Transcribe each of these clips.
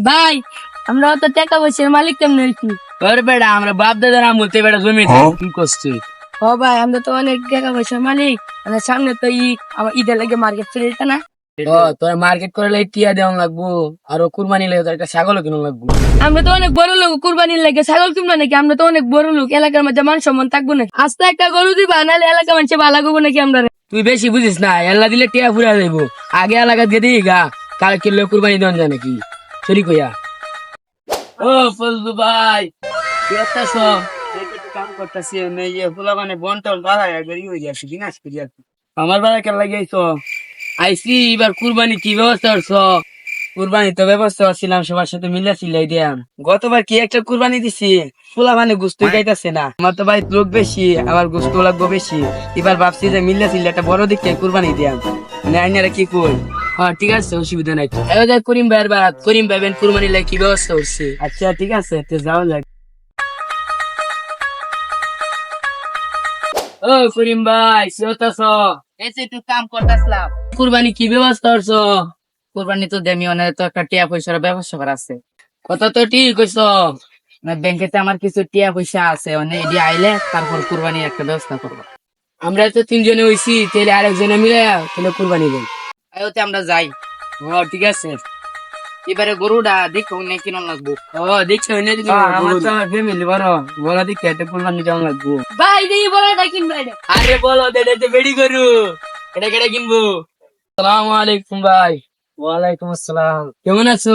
ভাই আমরা তো টাকা পয়সার মালিক কেমন হয়েছি তোর বেড়া আমরা বাপ দাদার আমলতে বেড়া জমি কি করছিস ও ভাই আমরা তো অনেক টাকা পয়সার মালিক আমাদের সামনে তো ঈদ আমার ঈদের লাগে মার্কেট চলে যেত না? ও তোর মার্কেট করে লাই টিয়া দেওয়া লাগবো আর কুরবানি লাগে তোর একটা ছাগলও কিনো লাগবো। আমরা তো অনেক বড় লোক কুরবানির লাগে ছাগল কিনবো নাকি? আমরা তো অনেক বড় লোক এলাকার মধ্যে মান সম্মান থাকব না আস্তে একটা গরু দিবা নাহলে এলাকা মানুষে ভালো লাগবো নাকি আমরা? তুই বেশি বুঝিস না এল্লা দিলে টিয়া ফুরা যাইবো। আগে এলাকা দিয়ে দিই গা কাল কিনলে কুরবানি দেওয়া যায় নাকি? সরি কইয়া। ও ফজলু ভাই কি একটা সব কাম করতেছি? এই যে ফুলা মানে বন্টল বাড়া একবার ই হয়ে যাচ্ছে বিনাশ করে যাচ্ছে আমার বাড়া কেন লাগিয়েছো? আইসি এবার কুরবানি কি ব্যবস্থা করছ? কুরবানি তো ব্যবস্থা করছিলাম সবার সাথে মিলে সিলাই দিয়াম। গতবার কি একটা কুরবানি দিছি? ফুলা মানে গুস্তু গাইতেছে না। আমার তো ভাই লোক বেশি আবার গুস্তু লাগবো বেশি। এবার ভাবছি যে মিলে সিলে একটা বড় দিকে কুরবানি দিয়াম। মানে আইনারা কি কই? হ্যাঁ ঠিক আছে, অসুবিধা নাই। এবার করিম ভাইয়ের বারাত। করিম ভাই বেন লাগে কি ব্যবস্থা করছে? আচ্ছা ঠিক আছে, তো যাও যাক। ও, করিম ভাই কাম করতেছিলাম। কুরবানি কি ব্যবস্থা করছ? কোরবানি তো দেমি অনেক তো একটা টিয়া পয়সার ব্যবস্থা করা আছে। কথা তো ঠিক কইছ। ব্যাংকেতে আমার কিছু টিয়া পয়সা আছে অনেক আইলে তারপর কোরবানির একটা ব্যবস্থা করব। আমরা তো তিনজনে হইছি তাহলে আরেকজনে মিলে তাহলে কুরবানি দেন আয়োতে আমরা যাই। ও ঠিক আছে। এবারে গরুটা দেখো নে কিনো লাগবো। ও দেখছ এনে দিদি আমার তো ফ্যামিলি বড়। বড় দিকে একটা কুরবানি দেওয়া লাগবো। ভাই দেখি বড়টা কিনবো এটা আরে বলো এটা তো বেড়ি করু এটা কেটে কিনবো। সালাম আলাইকুম ভাই। ওয়ালাইকুম আসসালাম। কেমন আছো?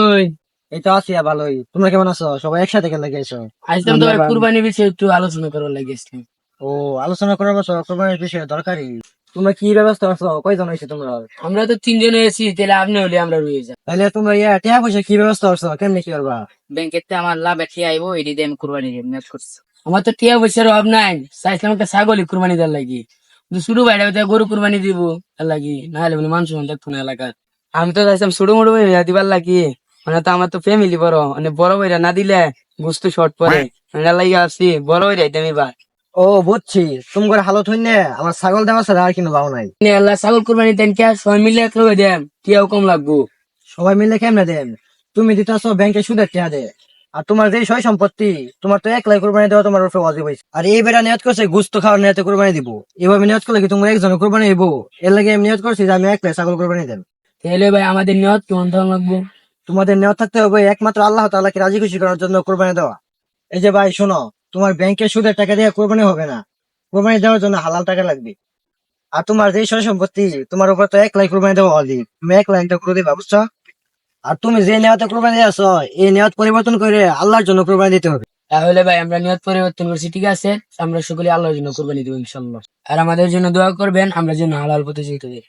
এই তো আছি ভালোই। তোমরা কেমন আছো? সবাই একসাথে কেন লেগেছো আসলাম তো কুরবানি বিষয়ে একটু আলোচনা করার লাগিয়েছিলাম ও আলোচনা করার বছর কোরবানির বিষয়ে দরকারি। তোমরা কি ব্যবস্থা করছ? কয়জন হয়েছে তোমরা? আমরা তো তিনজন হয়েছি তাহলে আপনি হলে আমরা রয়ে যাই। তাহলে তোমরা ইয়া টিয়া পয়সা কি ব্যবস্থা করছ? কেমনি কি করবা? ব্যাংকেতে আমার লাভ এটি আইবো এটি দিয়ে আমি কোরবানি নিয়োগ করছি। আমার তো টিয়া পয়সার অভাব নাই চাইছিলাম একটা ছাগলই কুরবানি দেওয়ার লাগি। কিন্তু শুরু বাইরে গরু কুরবানি দিব তার লাগি না হলে বলে মানুষ দেখতো না এলাকার। আমি তো চাইছিলাম মোটো ভাইয়া দিবার লাগি। মানে তো আমার তো ফ্যামিলি বড় মানে বড় ভাইরা না দিলে বুঝতে শর্ট পরে। মানে আসছি বড় ভাইরা দিতাম এবার ও বুঝছি। তোমার হালত হইনে আমার ছাগল দেওয়া ছাড়া আর কিন্তু ভাও নাই। আল্লাহ ছাগল কুরবানি দেন কে? সবাই মিলে এক দেন টিয়াও কম লাগবো। সবাই মিলে কেমনে দেন? তুমি দিতেছো ব্যাংকে সুদের টিয়া দে। আর তোমার যে সয় সম্পত্তি তোমার তো এক লাখ কোরবানি দেওয়া তোমার উপরে অজীব হয়েছে আর এই বেটা নিয়ত করছে গুস্ত খাওয়ার নিয়তে কোরবানি দিব। এভাবে নিয়ত করলে কি তোমরা একজনে কোরবানি দিব এর লাগে আমি নিয়ত করছি যে আমি এক লাখ ছাগল কোরবানি দেন। তাহলে ভাই আমাদের নিয়ত কেমন থাকা লাগবো? তোমাদের নিয়ত থাকতে হবে একমাত্র আল্লাহ তাআলাকে রাজি খুশি করার জন্য কোরবানি দেওয়া। এই যে ভাই শোনো তোমার ব্যাংকে সুদের টাকা দিয়ে কোরবানি হবে না। কোরবানি দেওয়ার জন্য হালাল টাকা লাগবে। আর তোমার যে সয় সম্পত্তি, তোমার উপর তো এক লাখ কোরবানি দেওয়া অধিক তুমি এক লাখ করে দিবা, বুঝছ? আর তুমি যে নেওয়াতে কোরবানি দিয়েছ, এই নিয়ত পরিবর্তন করে আল্লাহর জন্য কোরবানি দিতে হবে। তাহলে ভাই, আমরা নিয়ত পরিবর্তন করছি, ঠিক আছে? আমরা সকলে আল্লাহর জন্য কোরবানি দেবো ইনশাল্লাহ আর আমাদের জন্য দোয়া করবেন, আমরা যেন হালাল পথে যেতে দিই